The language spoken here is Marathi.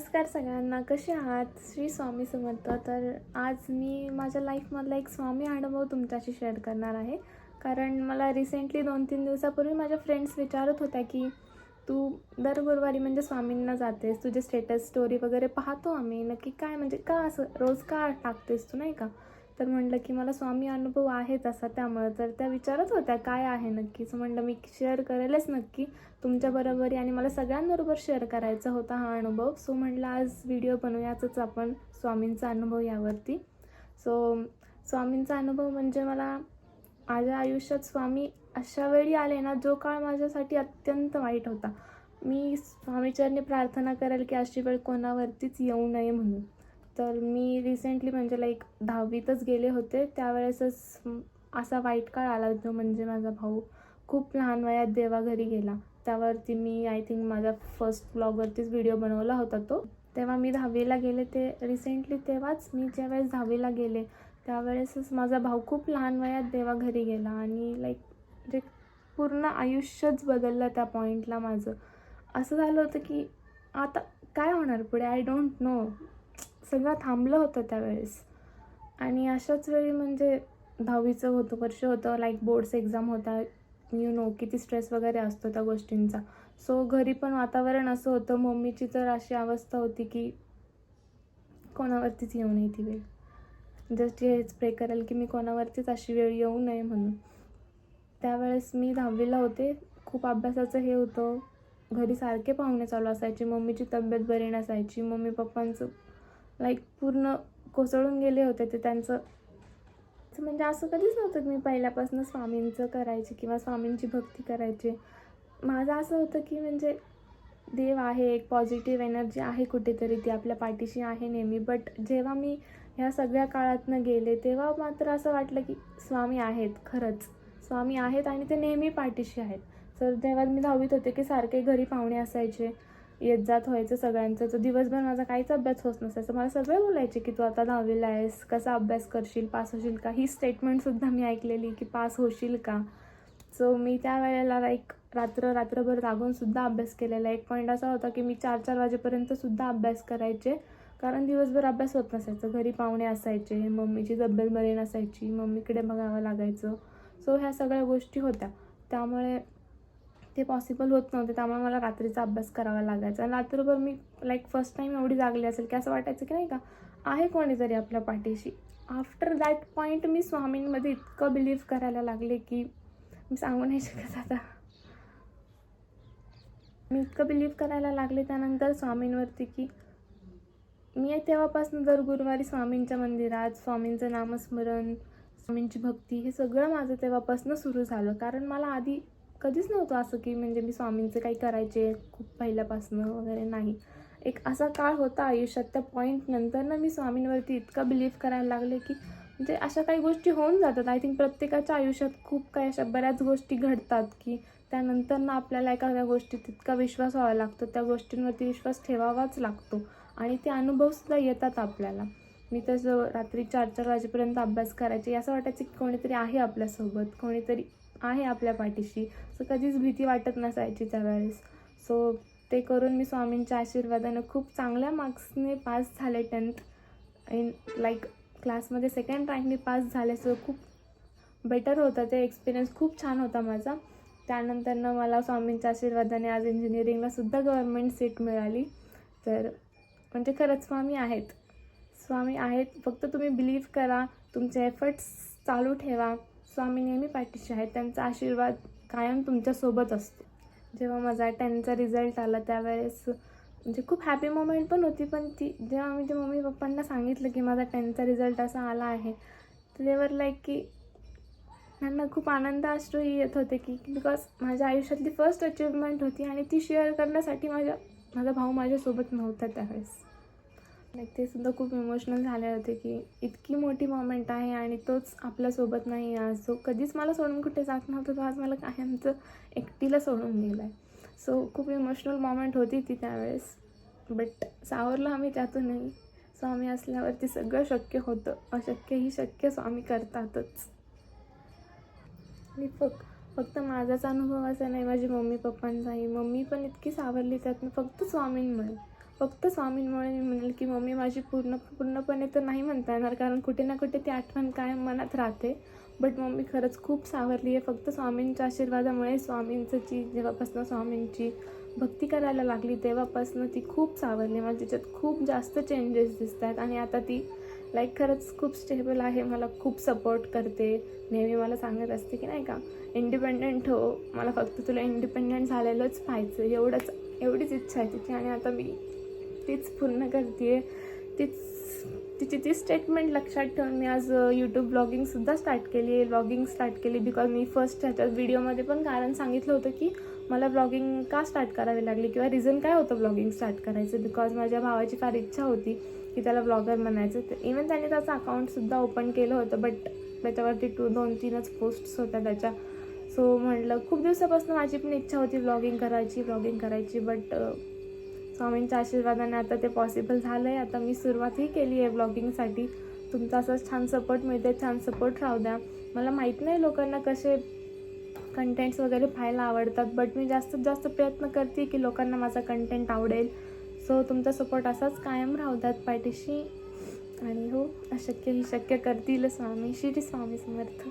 नमस्कार सगळ्यांना. कसे आहात? श्री स्वामी समर्थ. तर आज मी माझ्या लाईफमधला एक स्वामी अनुभव तुमच्याशी शेअर करणार आहे. कारण मला रिसेंटली दोन तीन दिवसापूर्वी माझ्या फ्रेंड्स विचारत होत्या की तू दर गुरुवारी म्हणजे स्वामींना जातेस. तुझे स्टेटस स्टोरी वगैरे पाहतो आम्ही. नक्की काय म्हणजे का असं रोज का टाकतेस तू नाही का? तर म्हणलं की मला स्वामी अनुभव आहेच असा त्यामुळं. तर त्या विचारत होत्या काय आहे नक्की म्हणलं मी शेअर करेलच नक्की. तुमच्याबरोबर आणि मला सगळ्यांबरोबर शेअर करायचा होता हा अनुभव. सो म्हणलं आज व्हिडिओ बनवूयाचंच आपण स्वामींचा अनुभव यावरती. सो स्वामींचा अनुभव म्हणजे मला माझ्या आयुष्यात स्वामी अशा वेळी आले ना जो काळ माझ्यासाठी अत्यंत वाईट होता. मी स्वामीचरणी प्रार्थना करेल की अशी वेळ कोणावरतीच येऊ नये म्हणून. तर मी रिसेंटली म्हणजे लाईक दहावीतच गेले होते. त्यावेळेसच असा वाईट काळ आला जो म्हणजे माझा भाऊ खूप लहान वयात देवाघरी गेला. त्यावरती मी आय थिंक माझा फर्स्ट ब्लॉगवरतीच व्हिडिओ बनवला होता तो. तेव्हा मी दहावीला गेले ते रिसेंटली तेव्हाच मी ज्यावेळेस दहावीला गेले त्यावेळेसच माझा भाऊ खूप लहान वयात देवाघरी गेला आणि लाईक म्हणजे पूर्ण आयुष्यच बदललं त्या पॉईंटला माझं. असं झालं होतं की आता काय होणार पुढे? आय डोंट नो सगळं थांबलं होतं त्यावेळेस. आणि अशाच वेळी म्हणजे दहावीचं होतं वर्ष होतं लाईक बोर्ड्स एक्झाम होता. यू नो किती स्ट्रेस वगैरे असतो त्या गोष्टींचा. सो घरी पण वातावरण असं होतं. मम्मीची तर अशी अवस्था होती की कोणावरतीच येऊ नये ती वेळ. जस्ट हेच प्रे करेल की मी कोणावरतीच अशी वेळ येऊ नये म्हणून. त्यावेळेस मी दहावीला होते. खूप अभ्यासाचं हे होतं. घरी सारखे पाहुणे चालू असायचे. मम्मीची तब्येत बरी नसायची. मम्मी पप्पांचं लाईक पूर्ण कोसळून गेले होते ते त्यांचं. म्हणजे असं कधीच नव्हतं की मी पहिल्यापासून स्वामींचं करायचे किंवा स्वामींची भक्ती करायची. माझं असं होतं की म्हणजे देव आहे एक पॉझिटिव्ह एनर्जी आहे कुठेतरी ती आपल्या पाठीशी आहे नेहमी. बट जेव्हा मी ह्या सगळ्या काळातनं गेले तेव्हा मात्र असं वाटलं की स्वामी आहेत खरंच. स्वामी आहेत आणि ते नेहमी पाठीशी आहेत. तर तेव्हा मी दहावीत होते की सारखे घरी पाहुणे असायचे. येत जात व्हायचं सगळ्यांचं. तर दिवसभर माझा काहीच अभ्यास होत नसायचं मला सगळे बोलायचे की तू आता दहावीला आहेस कसा अभ्यास करशील पास होशील का? ही स्टेटमेंटसुद्धा मी ऐकलेली की पास होशील का? सो मी त्या वेळेला लाईक रात्र रात्रभर जागूनसुद्धा अभ्यास केलेला. एक पॉईंट असा होता की मी चार चार वाजेपर्यंतसुद्धा अभ्यास करायचे. कारण दिवसभर अभ्यास होत नसायचं. घरी पाहुणे असायचे मम्मीची तब्येत बरी नसायची मम्मीकडे बघावं लागायचं. सो ह्या सगळ्या गोष्टी होत्या. त्यामुळे ते पॉसिबल होत नव्हते. त्यामुळे मला रात्रीचा अभ्यास करावा लागायचा. आणि रात्रभर मी लाईक फर्स्ट टाईम एवढी जागली असेल की असं वाटायचं की नाही का आहे कोणीतरी आपल्या पाठीशी. आफ्टर दॅट पॉईंट मी स्वामींमध्ये इतकं बिलीव्ह करायला लागले की मी सांगू नाही शकत आता. मी इतकं बिलीव्ह करायला लागले त्यानंतर स्वामींवरती की मी तेव्हापासून दर गुरुवारी स्वामींच्या मंदिरात स्वामींचं नामस्मरण स्वामींची भक्ती हे सगळं माझं तेव्हापासून सुरू झालं. कारण मला आधी कधीच नव्हतं असं की म्हणजे मी स्वामींचं काही करायचे खूप पहिल्यापासून वगैरे नाही. एक असा काळ होता आयुष्यात त्या पॉईंट नंतर ना मी स्वामींवरती इतका बिलीव्ह करायला लागले की म्हणजे अशा काही गोष्टी होऊन जातात. आय थिंक प्रत्येकाच्या आयुष्यात खूप काही अशा बऱ्याच गोष्टी घडतात की त्यानंतर ना आपल्याला एखाद्या गोष्टीत इतका विश्वास व्हावा लागतो त्या गोष्टींवरती विश्वास ठेवावाच लागतो आणि ते अनुभवसुद्धा येतात आपल्याला. मी तसं रात्री चार चार वाजेपर्यंत अभ्यास करायचे. असं वाटायचं की कोणीतरी आहे आपल्यासोबत कोणीतरी आहे आपल्या पाठीशी. सो कधीच भीती वाटत नसायची त्यावेळेस. सो ते करून मी स्वामींच्या आशीर्वादानं खूप चांगल्या मार्क्सने पास झाले टेन्थ इन लाईक क्लासमध्ये सेकंड रँकने पास झाले सो खूप बेटर होतं. ते एक्सपिरियन्स खूप छान होता माझा. त्यानंतरनं मला स्वामींच्या आशीर्वादाने आज इंजिनिअरिंगला सुद्धा गव्हर्मेंट सीट मिळाली. तर म्हणजे खरंच स्वामी आहेत. स्वामी आहेत. फक्त तुम्ही बिलीव्ह करा. तुमचे एफर्ट्स चालू ठेवा. स्वामी नेहमी पाठीशी आहेत. त्यांचा आशीर्वाद कायम तुमच्यासोबत असतो. जेव्हा माझा टेनचा रिझल्ट आला त्यावेळेस म्हणजे खूप हॅपी मोमेंट पण होती पण ती जेव्हा मी ते मम्मी पप्पांना सांगितलं की माझा टेनचा रिझल्ट असा आला आहे तर लाईक की त्यांना खूप आनंद अश्रूही येत होते की बिकॉज माझ्या आयुष्यातली फर्स्ट अचिव्हमेंट होती आणि ती शेअर करण्यासाठी माझ्या माझा भाऊ माझ्यासोबत नव्हता त्यावेळेस. लाईक ते सुद्धा खूप इमोशनल झाले होते की इतकी मोठी मोमेंट आहे आणि तोच आपल्यासोबत नाही आज सो कधीच मला सोडून कुठे जात नव्हतं तो आज मला कायमचं एकटीला सोडून गेला आहे सो खूप इमोशनल मोमेंट होती ती त्यावेळेस. बट सावरलं आम्ही त्यातूनही. स्वामी असल्यावरती सगळं शक्य होतं. अशक्यही शक्य स्वामी करतातच. आणि फक्त फक्त माझाच अनुभव असा नाही माझी मम्मी पप्पांचाही मम्मी पण इतकी सावरली त्यातनं फक्त स्वामींमुळे. फक्त स्वामींमुळे मी म्हणेल की मम्मी माझी पूर्ण पूर्णपणे तर नाही म्हणता येणार कारण कुठे ना कुठे ती आठवण कायम मनात राहते. बट मम्मी खरंच खूप सावरली आहे. फक्त स्वामींच्या आशीर्वादामुळे स्वामींचं जी जेव्हापासनं स्वामींची भक्ती करायला लागली तेव्हापासनं ती खूप सावरली. मला तिच्यात खूप जास्त चेंजेस दिसत आहेत आणि आता ती लाईक खरंच खूप स्टेबल आहे. मला खूप सपोर्ट करते. नेहमी मला सांगत असते की नाही का इंडिपेंडंट हो. मला फक्त तुला इंडिपेंडंट झालेलंच पाहायचं एवढंच एवढीच इच्छा आहे तिची. आणि आता मी तीच पूर्ण करते तीच तिची ती स्टेटमेंट लक्षात ठेवून मी आज यूट्यूब ब्लॉगिंगसुद्धा स्टार्ट केली आहे. ब्लॉगिंग स्टार्ट केली बिकॉज मी फर्स्ट ह्याच्यात व्हिडिओमध्ये पण कारण सांगितलं होतं की मला ब्लॉगिंग का स्टार्ट करावी लागली किंवा रिझन काय होतं ब्लॉगिंग स्टार्ट करायचं? बिकॉज माझ्या भावाची फार इच्छा होती की त्याला ब्लॉगर म्हणायचं तर इवन त्याने त्याचं अकाउंटसुद्धा ओपन केलं होतं बट त्याच्यावरती टू दोन तीनच पोस्ट्स होत्या त्याच्या. सो म्हटलं खूप दिवसापासून माझी पण इच्छा होती ब्लॉगिंग करायची ब्लॉगिंग करायची बट स्वामींच्या आशीर्वादाने आता ते पॉसिबल झालं आहे आता मी सुरुवातही केली आहे ब्लॉगिंगसाठी तुमचा असंच छान सपोर्ट मिळते छान सपोर्ट राहू द्या. मला माहीत नाही लोकांना कसे कंटेंट्स वगैरे पाहायला आवडतात बट मी जास्तीत जास्त प्रयत्न करते की लोकांना माझा कंटेंट आवडेल. सो तुमचा सपोर्ट असाच कायम राहू द्यात पाठीशी. आणि हो अशक्य ही शक्य करतील स्वामी श्री स्वामी समर्थ.